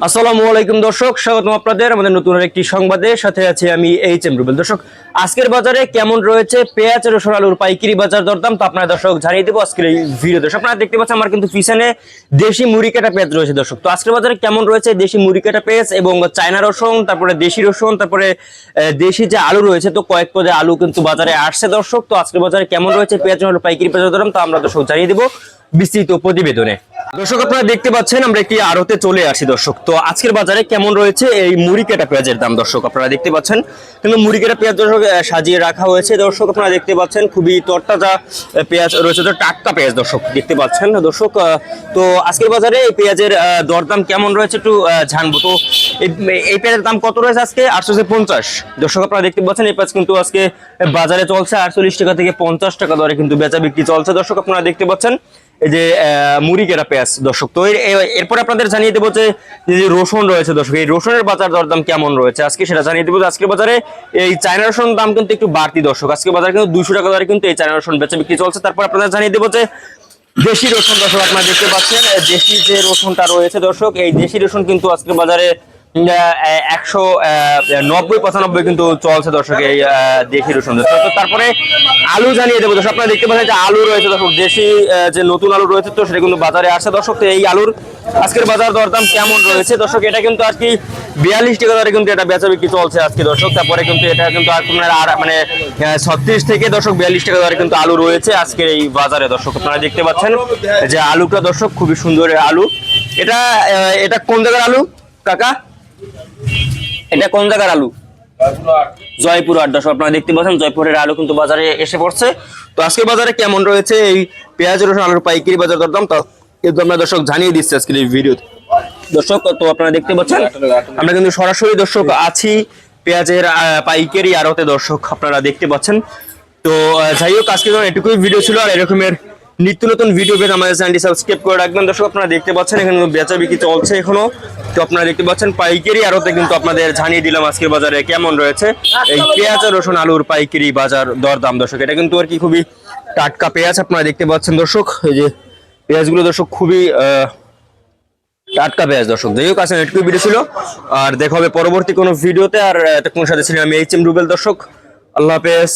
আসসালামু আলাইকুম দর্শক, স্বাগতম আপনাদের আমাদের নতুন একটি সংবাদে। সাথে আছি আমি এইচ এম রুবেল। দর্শক, আজকের বাজারে কেমন রয়েছে? পেঁয়াজ, রসুন, আলুর পাইকারি বাজার দরদাম তো আপনার দর্শক জানিয়ে দেবো আজকের এই ভিডিও দর্শক, আপনারা দেখতে পাচ্ছেন আমার কিন্তু পিছনে দেশি মুড়ি কাটা পেঁয়াজ রয়েছে দর্শক। তো আজকের বাজারে কেমন রয়েছে দেশি মুড়ি কাটা পেঁয়াজ এবং চায়না রসুন, তারপরে দেশি রসুন, তারপরে দেশি যে আলু রয়েছে, তো কয়েক পদে আলু কিন্তু বাজারে আসছে দর্শক। তো আজকের বাজারে কেমন রয়েছে পেঁয়াজ আলুর পাইকারি বাজার দরদাম তো আমরা দর্শক জানিয়ে দেবো। বিস্তৃত প্রতিবেদনে। দর্শক, আপনারা দেখতে পাচ্ছেন, আমরা একটি আড়তে চলে আসি, দর্শক। তো আজকের বাজারে কেমন রয়েছে এই মুড়ি কাটা পেঁয়াজের দাম, দর্শক? আপনারা দেখতে পাচ্ছেন, কিন্তু মুড়ি কাটা পেঁয়াজ, দর্শক সাজিয়ে রাখা হয়েছে। দর্শক, আপনারা দেখতে পাচ্ছেন, খুবই তরতাজা পেঁয়াজ রয়েছে, তো টাটকা পেঁয়াজ, দর্শক, দেখতে পাচ্ছেন, দর্শক তো আজকের বাজারে এই পেঁয়াজের দরদাম কেমন রয়েছে একটু জানব। তো এই- এই পেঁয়াজের দাম কত রয়েছে আজকে? আটশো পঞ্চাশ। দর্শক, আপনারা দেখতে পাচ্ছেন, এই পেঁয়াজ কিন্তু আজকে বাজারে চলছে, আটচল্লিশ টাকা থেকে পঞ্চাশ টাকা দরে কিন্তু বেচা বিক্রি চলছে। দর্শক, আপনারা দেখতে পাচ্ছেন এই যে মুড়ি কেরা পেঁয়াজ, দর্শক। তো এর- এরপর আপনাদের জানিয়ে দেবো যে রসুন রয়েছে, দর্শক, এই রসুনের বাজার দরদাম কেমন রয়েছে? আজকে সেটা জানিয়ে দেবো আজকে বাজারে এই চায়না রসুন দাম কিন্তু একটু বাড়তি, দর্শক। আজকে বাজারে কিন্তু দুইশো টাকা দরে কিন্তু এই চায়না রসুন বেচা বিক্রি চলছে। তারপর আপনাদের জানিয়ে দেবো যে, দেশি রসুন, দর্শক, আপনারা দেখতে পাচ্ছেন, দেশি যে রসুনটা রয়েছে, দর্শক, এই দেশি রসুন কিন্তু আজকে বাজারে একশো নব্বই, পঁচানব্বই কিন্তু চলছে দর্শক এই দেশি তো তারপরে আলু জানিয়ে দেবো। দর্শক, আপনারা দেখতে পাচ্ছেন যে আলু রয়েছে দর্শক, দেশি যে নতুন আলু রয়েছে তো সেটা কিন্তু বাজারে আসছে। দর্শক, তো এই আলুর আজকের বাজার দরদাম কেমন রয়েছে? দর্শক, এটা কিন্তু আর কি বিয়াল্লিশ টাকা দরে কিন্তু এটা বেচা বিক্রি চলছে আজকে দর্শক। তারপরে কিন্তু এটা কিন্তু আপনার আর মানে ছত্রিশ থেকে দর্শক বিয়াল্লিশ টাকা দরে কিন্তু আলু রয়েছে আজকের এই বাজারে। দর্শক, আপনারা দেখতে পাচ্ছেন যে আলুটা দর্শক খুবই সুন্দর আলু। এটা এটা কোন জায়গার আলু? কাকা? এটা কোন জায়গার আলু? জয়পুর আড্ডা সব আপনারা দেখতে পাচ্ছেন জয়পুরের আলু কিন্তু বাজারে এসে পড়ছে। তো আজকে বাজারে কেমন রয়েছে? এই পেঁয়াজ রসুন আলুর পাইকারি বাজার দরদাম তো কিন্তু আমরা দর্শক জানিয়ে দিচ্ছি আজকের এই ভিডিওতে। দর্শক তো আপনারা দেখতে পাচ্ছেন আমরা কিন্তু সরাসরি দর্শক আছি পেঁয়াজের পাইকারি আড়তে। দর্শক আপনারা দেখতে পাচ্ছেন। তো যাই হোক আজকে এটুকুই ভিডিও ছিল আর এরকমের নিত্য নতুন ভিডিও পেতে আমাদের চ্যানেলটি সাবস্ক্রাইব করে রাখবেন। দর্শক, আপনারা দেখতে পাচ্ছেন, এখানে বেচা বিক্রি চলছে এখনও। তো আপনারা দেখতে পাচ্ছেন, পাইকারি আড়তে কিন্তু আপনাদের জানিয়ে দিলাম আজকের বাজারে কেমন রয়েছে। এই পেঁয়াজ, রসুন, আলুর পাইকারি বাজার দরদাম। দর্শক, এটা কিন্তু আর কি খুবই টাটকা পেঁয়াজ আপনারা দেখতে পাচ্ছেন, দর্শক। এই যে পেঁয়াজগুলো, দর্শক, খুবই টাটকা পেঁয়াজ, দর্শক। যাই হোক আসেন এটুকু ভিডিও ছিল। আর দেখা হবে পরবর্তী কোনো ভিডিওতে আর এতক্ষণ সাথে ছিলাম আমি এইচ এম রুবেল, দর্শক। আল্লাহ হাফেজ।